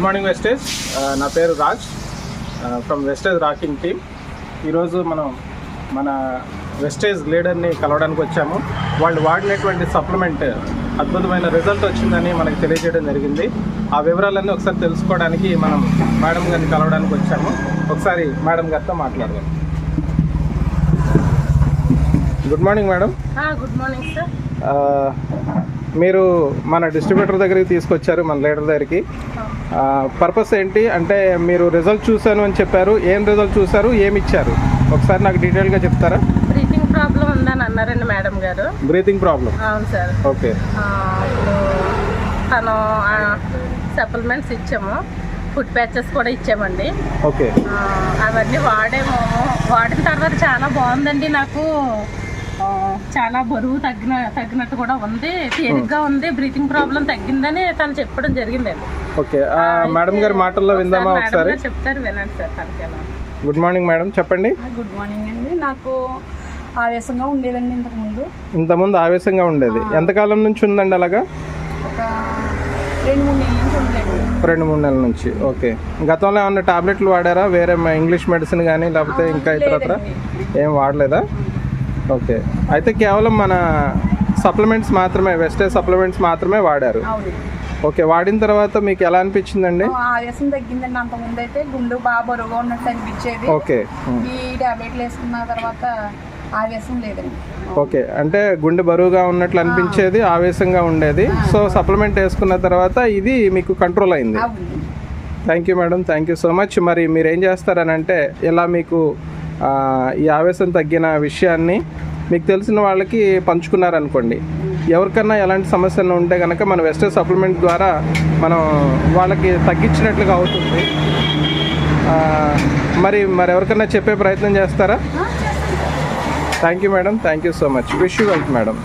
Good morning Vestige నా పేరు Raj. From Vestige rocking team ఈరోజు మనం మన వెస్టేజ్ లీడర్ని కలవడానికి వచ్చాము. వాళ్ళు వాడినటువంటి సప్లిమెంట్ అద్భుతమైన రిజల్ట్ వచ్చిందని మనకు తెలియజేయడం జరిగింది. ఆ వివరాలన్నీ ఒకసారి తెలుసుకోవడానికి మనం మేడం గారిని కలవడానికి వచ్చాము. ఒకసారి మేడం గారితో మాట్లాడదాం. Good morning madam good morning sir మీరు మన డిస్ట్రిబ్యూటర్ దగ్గరికి తీసుకొచ్చారు మన లీడర్ దగ్గరికి. పర్పస్ ఏంటి? అంటే మీరు రిజల్ట్ చూశాను అని చెప్పారు. ఏం రిజల్ట్ చూశారు? ఏమి ఇచ్చారు? ఒకసారి నాకు డీటెయిల్గా చెప్తారా? బ్రీతింగ్ ప్రాబ్లం ఉందని అన్నారండి మేడం గారు. బ్రీతింగ్ ప్రాబ్లం అవును సార్. ఓకే తను సప్లిమెంట్స్ ఇచ్చాము. ఫుడ్ ప్యాచెస్ కూడా ఇచ్చామండి. ఓకే అవన్నీ వాడాము. వాడిన తర్వాత చాలా బాగుందండి నాకు. చాలా బరువు తగ్గిన తగ్గినట్టు కూడా ఉంది. తేలిగ్గా ఉంది. బ్రీతింగ్ ప్రాబ్లం తగ్గిందని తను చెప్పడం జరిగిందండి ఓకే ఆ, మేడం గారి మాటల్లో విందామా ఒకసారి? చెప్తారు వినండి సార్ తనకి ఎలా గుడ్ మార్నింగ్ మేడం. చెప్పండి. గుడ్ మార్నింగ్ అండి. నాకు ఆవేశంగా ఉండేదండి ఇంతకుముందు. ఇంతకుముందు ఆవేశంగా ఉండేది. ఎంతకాలం నుంచి ఉందండి అలాగా? ఒక రెండు మూడు నెలల నుంచి ఉండేది. రెండు మూడు నెలల నుంచి. ఓకే. గతంలో ఏమన్నా టాబ్లెట్లు వాడారా? వేరే ఇంగ్లీష్ మెడిసిన్ కానీ లేకపోతే ఇంకా ఇతరత్ర? ఏం వాడలేదా? ఓకే. అయితే కేవలం మన సప్లిమెంట్స్ మాత్రమే వెస్టేజ్ సప్లిమెంట్స్ మాత్రమే వాడారు. ఓకే వాడిన తర్వాత మీకు ఎలా అనిపించిందండి? ఆ ఆవేశం తగ్గిందండి. అంతకుముందు అయితే గుండు బాగా బరువుగా ఉన్నట్టు అనిపించేది. ఓకే. ఈ టాబ్లెట్లు వేసుకున్న తర్వాత ఆవేశం లేదండి. ఓకే. అంటే గుండె బరువుగా ఉన్నట్లు అనిపించేది ఆవేశంగా ఉండేది. సో సప్లిమెంట్ వేసుకున్న తర్వాత ఇది మీకు కంట్రోల్ అయింది. Thank you madam. Thank you so much. మరి మీరు ఏం చేస్తారనంటే ఇలా మీకు ఈ ఆవేశం తగ్గిన విషయాన్ని మీకు తెలిసిన వాళ్ళకి పంచుకున్నారనుకోండి. ఎవరికన్నా ఎలాంటి సమస్యలు ఉంటే కనుక మన వెస్టర్న్ సప్లిమెంట్ ద్వారా మనం వాళ్ళకి తగ్గించినట్లుగా అవుతుంది. మరి మరి ఎవరికన్నా చెప్పే ప్రయత్నం చేస్తారా? Thank you madam thank you so much wish you wealth madam